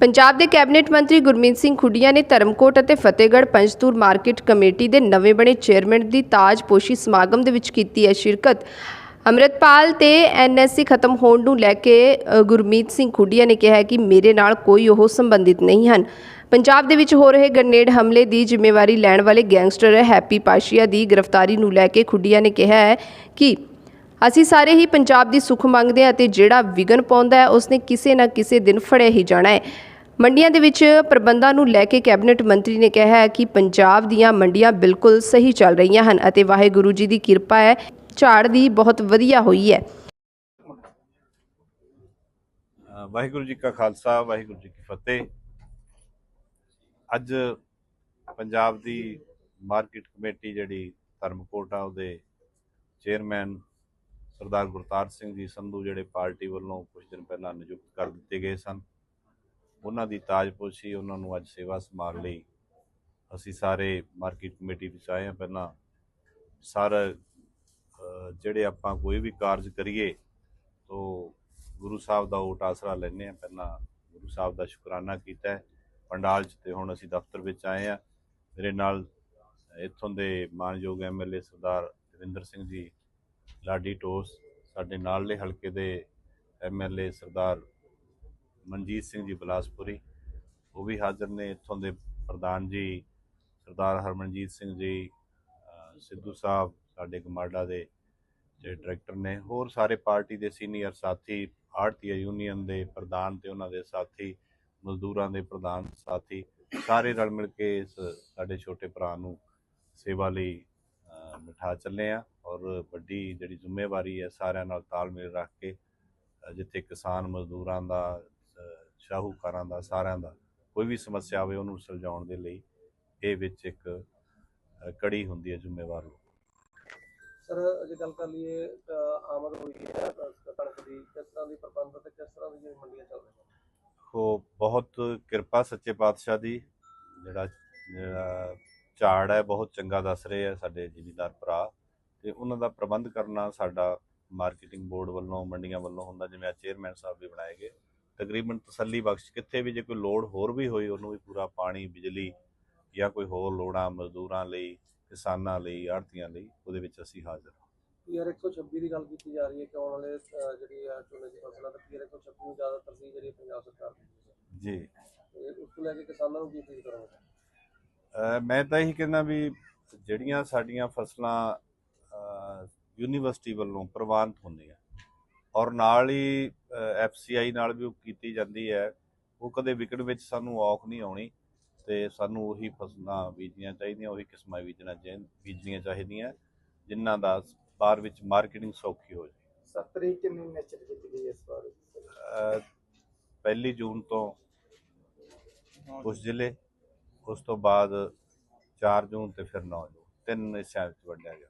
ਪੰਜਾਬ ਦੇ ਕੈਬਨਿਟ ਮੰਤਰੀ ਗੁਰਮੀਤ ਸਿੰਘ ਖੁੱਡੀਆਂ ਨੇ ਧਰਮਕੋਟ ਅਤੇ ਫਤਿਹਗੜ੍ਹ ਪੰਜਤੂਰ ਮਾਰਕੀਟ ਕਮੇਟੀ ਦੇ ਨਵੇਂ ਬਣੇ ਚੇਅਰਮੈਨ ਦੀ ਤਾਜਪੋਸ਼ੀ ਸਮਾਗਮ ਦੇ ਵਿੱਚ ਕੀਤੀ ਹੈ ਸ਼ਿਰਕਤ। ਅੰਮ੍ਰਿਤਪਾਲ ਤੇ ਐਨਐਸਸੀ ਖਤਮ ਹੋਣ ਨੂੰ ਲੈ ਕੇ ਗੁਰਮੀਤ ਸਿੰਘ ਖੁੱਡੀਆਂ ਨੇ ਕਿਹਾ ਕਿ ਮੇਰੇ ਨਾਲ ਕੋਈ ਉਹ ਸੰਬੰਧਿਤ ਨਹੀਂ ਹਨ। ਪੰਜਾਬ ਦੇ ਵਿੱਚ ਹੋ ਰਹੇ ਗ੍ਰਨੇਡ ਹਮਲੇ ਦੀ ਜ਼ਿੰਮੇਵਾਰੀ ਲੈਣ ਵਾਲੇ ਗੈਂਗਸਟਰ ਹੈਪੀ ਪਾਸ਼ੀਆ ਦੀ ਗ੍ਰਿਫਤਾਰੀ ਨੂੰ ਲੈ ਕੇ ਖੁੱਡੀਆਂ ਨੇ ਕਿਹਾ ਹੈ ਕਿ ਅਸੀਂ ਸਾਰੇ ਹੀ ਪੰਜਾਬ ਦੀ ਸੁੱਖ ਮੰਗਦੇ ਹਾਂ ਅਤੇ ਜਿਹੜਾ ਵਿਗਨ ਪਾਉਂਦਾ ਹੈ, ਉਸਨੇ ਕਿਸੇ ਨਾ ਕਿਸੇ ਦਿਨ ਫੜਿਆ ਹੀ ਜਾਣਾ ਹੈ। ਮੰਡੀਆਂ ਦੇ ਵਿੱਚ ਪ੍ਰਬੰਧਾਂ ਨੂੰ ਲੈ ਕੇ ਕੈਬਨਿਟ ਮੰਤਰੀ ਨੇ ਕਿਹਾ ਹੈ ਕਿ ਪੰਜਾਬ ਦੀਆਂ ਮੰਡੀਆਂ ਬਿਲਕੁਲ ਸਹੀ ਚੱਲ ਰਹੀਆਂ ਹਨ ਅਤੇ ਵਾਹਿਗੁਰੂ ਜੀ ਦੀ ਕਿਰਪਾ ਹੈ, ਝਾੜ ਦੀ ਬਹੁਤ ਵਧੀਆ ਹੋਈ ਹੈ। ਵਾਹਿਗੁਰੂ ਜੀ ਕਾ ਖਾਲਸਾ, ਵਾਹਿਗੁਰੂ ਜੀ ਕੀ ਫਤਿਹ। ਅੱਜ ਪੰਜਾਬ ਦੀ ਮਾਰਕੀਟ ਕਮੇਟੀ ਜਿਹੜੀ ਧਰਮਕੋਟ ਆ, ਉਹਦੇ ਚੇਅਰਮੈਨ ਸਰਦਾਰ ਗੁਰਤਾਰ ਸਿੰਘ ਜੀ ਸੰਧੂ ਜਿਹੜੇ ਪਾਰਟੀ ਵੱਲੋਂ ਕੁਝ ਦਿਨ ਪਹਿਲਾਂ ਨਿਯੁਕਤ ਕਰ ਦਿੱਤੇ ਗਏ ਸਨ। ਉਹਨਾਂ ਦੀ ਤਾਜਪੋਸ਼ੀ ਉਹਨਾਂ ਨੂੰ ਅੱਜ ਸੇਵਾ ਸੰਭਾਲ ਲਈ ਅਸੀਂ ਸਾਰੇ ਮਾਰਕੀਟ ਕਮੇਟੀ ਵਿੱਚ ਆਏ ਹਾਂ। ਪਹਿਲਾਂ ਸਾਰਾ ਜਿਹੜੇ ਆਪਾਂ ਕੋਈ ਵੀ ਕਾਰਜ ਕਰੀਏ ਤੋ ਗੁਰੂ ਸਾਹਿਬ ਦਾ ਓਟ ਆਸਰਾ ਲੈਂਦੇ ਆ ਪਹਿਲਾਂ ਗੁਰੂ ਸਾਹਿਬ ਦਾ ਸ਼ੁਕਰਾਨਾ ਕੀਤਾ ਹੈ। ਪੰਡਾਲ 'ਚ ਤੇ ਹੁਣ ਅਸੀਂ ਦਫ਼ਤਰ ਵਿੱਚ ਆਏ ਆ ਮੇਰੇ ਨਾਲ ਇੱਥੋਂ ਦੇ ਮਾਨਯੋਗ ਐਮਐਲਏ ਸਰਦਾਰ ਦਵਿੰਦਰ ਸਿੰਘ ਜੀ, ਲਾਡੀ ਟੋਸ ਸਾਡੇ ਨਾਲਲੇ ਹਲਕੇ ਦੇ ਐਮਐਲਏ ਸਰਦਾਰ ਮਨਜੀਤ ਸਿੰਘ ਜੀ ਬਲਾਸਪੁਰੀ, ਉਹ ਵੀ ਹਾਜ਼ਰ ਨੇ ਇੱਥੋਂ ਦੇ ਪ੍ਰਧਾਨ ਜੀ, ਸਰਦਾਰ ਹਰਮਨਜੀਤ ਸਿੰਘ ਜੀ ਸਿੱਧੂ ਸਾਹਿਬ, ਸਾਡੇ ਗਮਾਡਾ ਦੇ ਜਿਹੜੇ ਡਾਇਰੈਕਟਰ ਨੇ, ਹੋਰ ਸਾਰੇ ਪਾਰਟੀ ਦੇ ਸੀਨੀਅਰ ਸਾਥੀ ਆੜਤੀਆ ਯੂਨੀਅਨ ਦੇ ਪ੍ਰਧਾਨ ਤੇ ਉਹਨਾਂ ਦੇ ਸਾਥੀ, ਮਜ਼ਦੂਰਾਂ ਦੇ ਪ੍ਰਧਾਨ ਸਾਥੀ, ਸਾਰੇ ਰਲ ਮਿਲ ਕੇ ਇਸ ਸਾਡੇ ਛੋਟੇ ਭਰਾ ਨੂੰ ਸੇਵਾ ਲਈ ਬਿਠਾ ਚੱਲੇ ਆ ਔਰ ਵੱਡੀ ਜਿਹੜੀ ਜ਼ਿੰਮੇਵਾਰੀ ਹੈ ਸਾਰਿਆਂ ਨਾਲ ਤਾਲਮੇਲ ਰੱਖ ਕੇ, ਜਿੱਥੇ ਕਿਸਾਨ ਮਜ਼ਦੂਰਾਂ ਦਾ ਸ਼ਾਹੂਕਾਰਾਂ ਦਾ ਸਾਰਿਆਂ ਦਾ ਕੋਈ ਵੀ ਸਮੱਸਿਆ ਆਵੇ ਉਹਨੂੰ ਸੁਲਝਾਉਣ ਦੇ ਲਈ ਇਹ ਵਿੱਚ ਇੱਕ ਕੜੀ ਹੁੰਦੀ ਹੈ ਜ਼ਿੰਮੇਵਾਰ ਲੋਕ। ਸਰ ਜੇ ਗੱਲ ਕਰ ਲਈਏ ਆਮਦ ਹੋਈ ਹੈ ਕਣਕ ਦੀ ਕਿਸ ਤਰ੍ਹਾਂ ਦੀ ਪ੍ਰਬੰਧ ਤੇ ਕਿਸ ਤਰ੍ਹਾਂ ਦੀ ਜਿਹੜੀ ਮੰਡੀਆਂ ਚੱਲ ਰਹੀਆਂ? ਉਹ ਬਹੁਤ ਕਿਰਪਾ ਸੱਚੇ ਪਾਤਸ਼ਾਹ ਦੀ ਜਿਹੜਾ ਜਿਹੜਾ ਝਾੜ ਹੈ ਬਹੁਤ ਚੰਗਾ ਦੱਸ ਰਹੇ ਆ ਸਾਡੇ ਜ਼ਿਮੀਦਾਰ ਭਰਾ ਤੇ ਉਹਨਾਂ ਦਾ ਪ੍ਰਬੰਧ ਕਰਨਾ ਸਾਡਾ ਮਾਰਕੀਟਿੰਗ ਬੋਰਡ ਵੱਲੋਂ ਮੰਡੀਆਂ ਵੱਲੋਂ ਹੁੰਦਾ ਜਿਵੇਂ ਆ ਚੇਅਰਮੈਨ ਸਾਹਿਬ ਵੀ ਬਣਾਏ ਗਏ। ਤਕਰੀਬਨ ਤਸੱਲੀ ਬਖਸ਼ ਕਿੱਥੇ ਵੀ ਜੇ ਕੋਈ ਲੋੜ ਹੋਰ ਵੀ ਹੋਈ ਉਹਨੂੰ ਵੀ ਪੂਰਾ ਪਾਣੀ ਬਿਜਲੀ ਜਾਂ ਕੋਈ ਹੋਰ ਲੋੜਾਂ ਮਜ਼ਦੂਰਾਂ ਲਈ ਕਿਸਾਨਾਂ ਲਈ ਆੜ੍ਹਤੀਆਂ ਲਈ ਉਹਦੇ ਵਿੱਚ ਅਸੀਂ ਹਾਜ਼ਰ ਹਾਂ। ਪੀਆਰ 126 ਦੀ ਗੱਲ ਕੀਤੀ ਜਾ ਰਹੀ ਹੈ ਕਿ ਆਉਣ ਵਾਲੇ ਜਿਹੜੀ ਆ ਝੋਨੇ ਦੀ ਫਸਲਾਂ ਤੇ ਪੀਆਰ 126 ਨੂੰ ਜ਼ਿਆਦਾ ਤਰਜੀਹ ਜਿਹੜੀ ਪੰਜਾਬ ਸਰਕਾਰ ਜੀ। ਤੇ ਉਸ ਨੂੰ ਲੈ ਕੇ ਕਿਸਾਨਾਂ ਨੂੰ ਕੀ ਅਪੀਲ ਕਰੋਗੇ? ਮੈਂ ਤਾਂ ਇਹੀ ਕਹਿੰਦਾ ਵੀ ਜਿਹੜੀਆਂ ਸਾਡੀਆਂ ਫਸਲਾਂ ਯੂਨੀਵਰਸਿਟੀ ਵੱਲੋਂ ਪ੍ਰਵਾਨਿਤ ਹੁੰਦੀਆਂ ਔਰ ਨਾਲ ਹੀ ਐਫਸੀਆਈ ਨਾਲ ਵੀ ਉਹ ਕੀਤੀ ਜਾਂਦੀ ਹੈ। ਉਹ ਕਦੇ ਵਿਕਣ ਵਿੱਚ ਸਾਨੂੰ ਔਖ ਨਹੀਂ ਆਉਣੀ ਤੇ ਸਾਨੂੰ ਉਹੀ ਫਸਲਾਂ ਬੀਜਣੀਆਂ ਚਾਹੀਦੀਆਂ ਉਹੀ ਕਿਸਮਾਂ ਬੀਜਣਾ ਬੀਜਣੀਆਂ ਚਾਹੀਦੀਆਂ ਜਿਨ੍ਹਾਂ ਦਾ ਬਾਹਰ ਵਿੱਚ ਮਾਰਕੀਟਿੰਗ ਸੌਖੀ ਹੋ ਜਾਏ 7 ਤਰੀਕ ਕਿੰਨੀ ਨਿਸ਼ਚਿਤ ਕੀਤੀ ਗਈ ਇਸ ਵਾਰ? ਪਹਿਲੀ ਜੂਨ ਤੋਂ ਕੁਝ ਜ਼ਿਲ੍ਹੇ ਉਸ ਤੋਂ ਬਾਅਦ 4 ਜੂਨ ਤੇ ਫਿਰ 9 ਜੂਨ। ਤਿੰਨ ਹਿੱਸਿਆਂ ਵਿੱਚ ਵੰਡਿਆ ਗਿਆ।